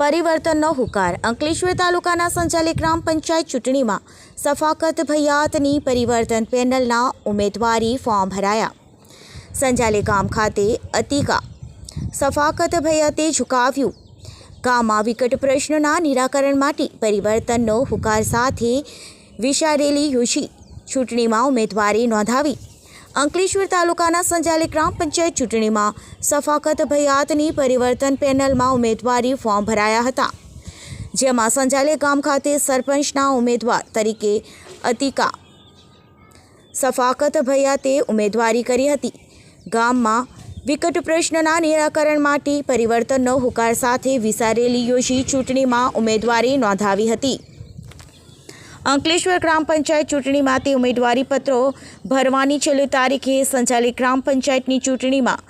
પરિવર્તનનો હુકાર. અંકલેશ્વર તાલુકાના સંચાલિત ગ્રામ પંચાયત ચૂંટણીમાં સફાકત ભૈયાતની પરિવર્તન પેનલના ઉમેદવારી ફોર્મ ભરાયા. સંજાલે ગામ ખાતે અતિકા સફાકત ભૈયાતે ઝુકાવ્યું. ગામમાં વિકટ પ્રશ્નોના નિરાકરણ માટે પરિવર્તનનો હુકાર સાથે વિશારેલી યોજી ચૂંટણીમાં ઉમેદવારી નોંધાવી. અંકલેશ્વર તાલુકાના સંચાલિત ગ્રામ પંચાયત ચૂંટણીમાં સફાકત ભયાતની પરિવર્તન પેનલમાં ઉમેદવારી ફોર્મ ભરાયા હતા. જેમાં સંજાલે ગામ ખાતે સરપંચના ઉમેદવાર તરીકે અતિકા સફાકત ભયાતે ઉમેદવારી કરી હતી. ગામમાં વિકટ પ્રશ્નના નિરાકરણ માટે પરિવર્તનનો હુકાર સાથે વિસારેલી યોજી ચૂંટણીમાં ઉમેદવારી નોંધાવી હતી. અંકલેશ્વર ગ્રામ પંચાયત ચૂંટણી માટે ઉમેદવારી પત્રો ભરવાની છેલ્લી તારીખે સંચાલિત ગ્રામ પંચાયતની ચૂંટણીમાં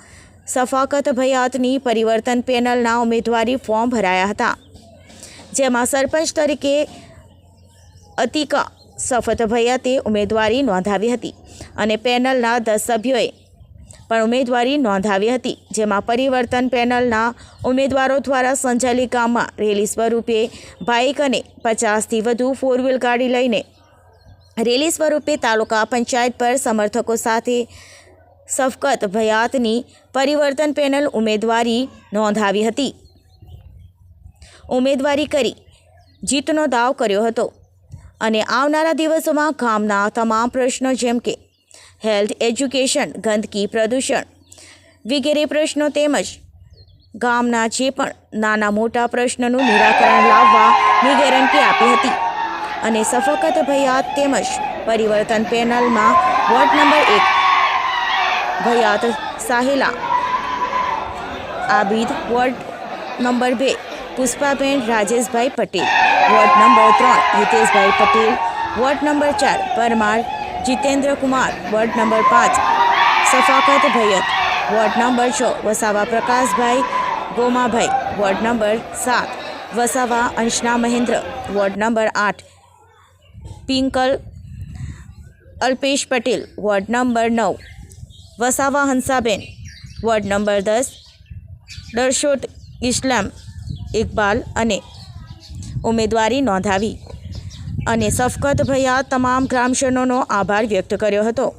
સફાકત ભયાતની પરિવર્તન પેનલના ઉમેદવારી ફોર્મ ભરાયા હતા. જેમાં સરપંચ તરીકે અતિકા સફત ભયાતે ઉમેદવારી નોંધાવી હતી અને પેનલના દસ સભ્યોએ પણ ઉમેદવારી નોંધાવી હતી, જેમાં પરિવર્તન પેનલના ઉમેદવારો દ્વારા સંચાલિત ગામમાં રેલી સ્વરૂપે બાઇક અને પચાસથી વધુ ફોર વ્હીલ ગાડી લઈને રેલી સ્વરૂપે તાલુકા પંચાયત પર સમર્થકો સાથે સફકત ભયાતની પરિવર્તન પેનલ ઉમેદવારી નોંધાવી હતી. ઉમેદવારી કરી જીતનો દાવ કર્યો હતો અને આવનારા દિવસોમાં ગામના તમામ પ્રશ્નો જેમ કે હેલ્થ એજ્યુકેશન, ગંદકી પ્રદૂષણ વગેરે પ્રશ્નો તેમજ ગામના જે પણ નાના મોટા પ્રશ્નોનું નિરાકરણ લાવવાની ગેરંટી આપી હતી. અને સફકત ભયાત તેમજ પરિવર્તન પેનલમાં વોર્ડ નંબર એક ભયાત સાહેલા આબિદ, વોર્ડ નંબર બે પુષ્પાબેન રાજેશભાઈ પટેલ, વોર્ડ નંબર ત્રણ હિતેશભાઈ પટેલ, વોર્ડ નંબર ચાર પરમાર જીતેન્દ્ર કુમાર, વોર્ડ નંબર પાંચ. સફાકત ભૈયત, વોર્ડ નંબર છ. વસાવા પ્રકાશભાઈ ગોમાભાઈ, વોર્ડ નંબર સાત. વસાવા અંશના મહેન્દ્ર, વોર્ડ નંબર આઠ. પિંકલ અલ્પેશ પટેલ, વોર્ડ નંબર નવ. વસાવા હંસાબેન, વોર્ડ નંબર દસ. દર્શોત ઇસ્લામ, ઇકબાલ અને ઉમેદવારી નોંધાવી. અને સફકત તમામ ગ્રામજનોનો આભાર વ્યક્ત કર્યો હતો.